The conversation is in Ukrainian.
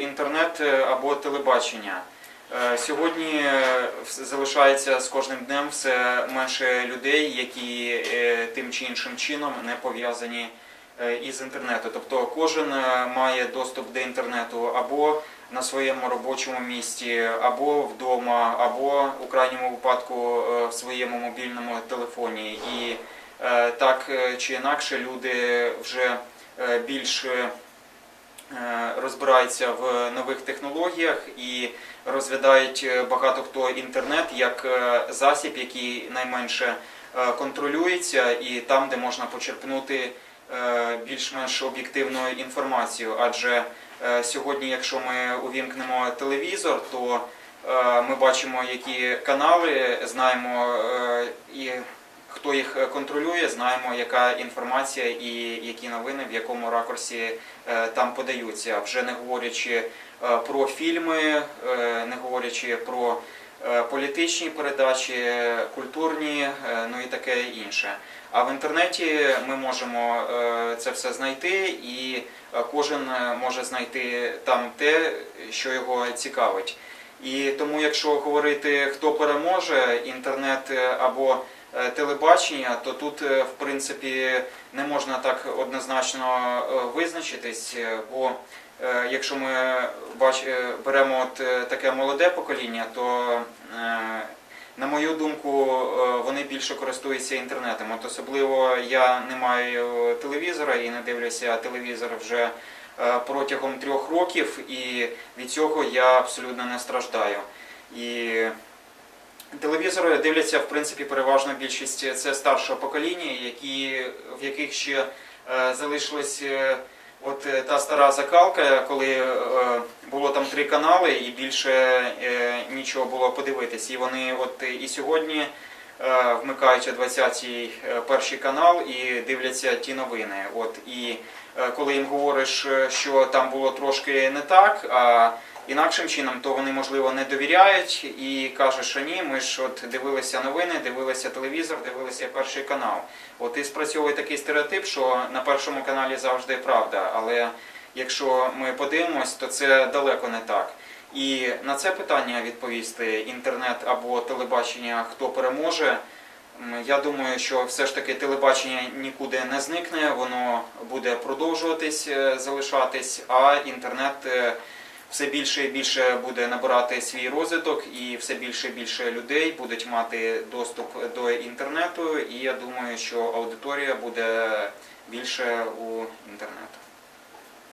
інтернет е, або телебачення. Е, Сьогодні е, залишається з кожним днем все менше людей, які тим чи іншим чином не пов'язані із інтернету. Тобто кожен має доступ до інтернету або на своєму робочому місці, або вдома, або у крайньому випадку в своєму мобільному телефоні. І так чи інакше люди вже е, більш е, розбираються в нових технологіях і розглядають е, багато хто інтернет як е, засіб, який найменше е, контролюється, і там, де можна почерпнути е, більш-менш об'єктивну інформацію. Адже е, сьогодні, якщо ми увімкнемо телевізор, то е, ми бачимо, які канали, знаємо е, хто їх контролює, знаємо, яка інформація і які новини в якому ракурсі е, там подаються, вже не говорячи е, про фільми, е, не говорячи про е, політичні передачі, культурні, е, ну і таке інше. А в інтернеті ми можемо е, це все знайти, і е, кожен е, може знайти там те, що його цікавить. І тому, якщо говорити, хто переможе, інтернет е, або е, телебачення, то тут, е, в принципі, не можна так однозначно е, визначитись, е, бо е, якщо ми бач, е, беремо от е, таке молоде покоління, то е, на мою думку, е, вони більше користуються інтернетом. От особливо я не маю телевізора і не дивлюся телевізор вже е, протягом трьох років, і від цього я абсолютно не страждаю. І телевізори дивляться в принципі переважно більшість це старшого покоління, які, в яких ще е, залишилось. е, От е, та стара закалка, коли е, було там три канали і більше е, нічого було подивитись. І вони от і сьогодні е, вмикають о 20-й е, перший канал і дивляться ті новини. От і е, коли їм говориш, е, що там було трошки не так, а інакшим чином, то вони можливо не довіряють і кажуть, що ні, ми ж от дивилися новини, дивилися телевізор, дивилися перший канал. От і спрацьовує такий стереотип, що на першому каналі завжди правда, але якщо ми подивимось, то це далеко не так. І на це питання відповісти інтернет або телебачення, хто переможе. Я думаю, що все ж таки телебачення нікуди не зникне, воно буде продовжуватись, е, залишатись, а інтернет е, все більше і більше буде набирати свій розвиток, і все більше і більше людей будуть мати доступ до інтернету. І я думаю, що аудиторія буде більше у інтернету.